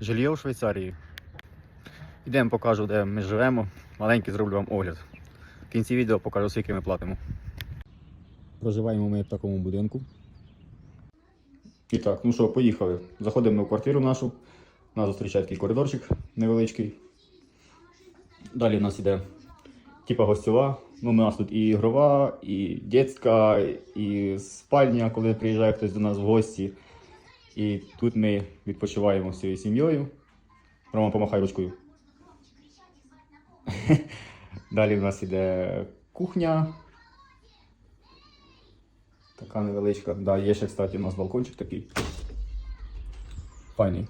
Жилье у Швейцарії. Ідемо покажу, де ми живемо. Маленький зроблю вам огляд. В кінці відео покажу, скільки ми платимо. Проживаємо ми в такому будинку. І так, ну що, поїхали. Заходимо в квартиру нашу. Нас зустрічає такий коридорчик невеличкий. Далі в нас іде типа гостьова. Ну, у нас тут і ігрова, і дитяча, і спальня, коли приїжджає хтось до нас в гості. І тут ми відпочиваємо з цією сім'єю. Рома, помахай ручкою. Далі в нас іде кухня. Така невеличка. Да, є ще, кстати, у нас балкончик такий. Файний.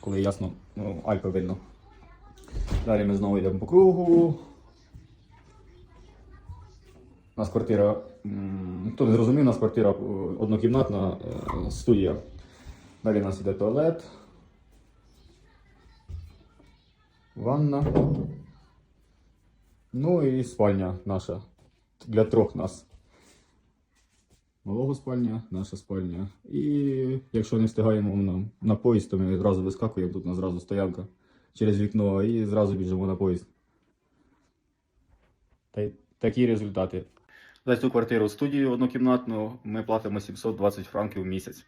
Коли ясно, ну, Альпи видно. Далі ми знову йдемо по кругу. У нас квартира, хто не зрозумів, у нас квартира е, однокімнатна е, студія. Далі у нас йде туалет. Ванна. Ну і спальня наша. Для трьох нас. Малого спальня, наша спальня. І якщо не встигаємо на, на поїзд, то ми зразу вискакуємо, тут у нас зразу стоянка через вікно і зразу біжимо на поїзд. Та такі результати. За цю квартиру студію однокімнатну ми платимо 720 франків в місяць.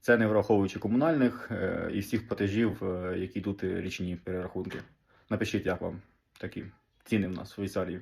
Це не враховуючи комунальних е, і всіх платежів, е, які йдуть річні перерахунки. Напишіть, як вам такі ціни в нас в Швейцарії.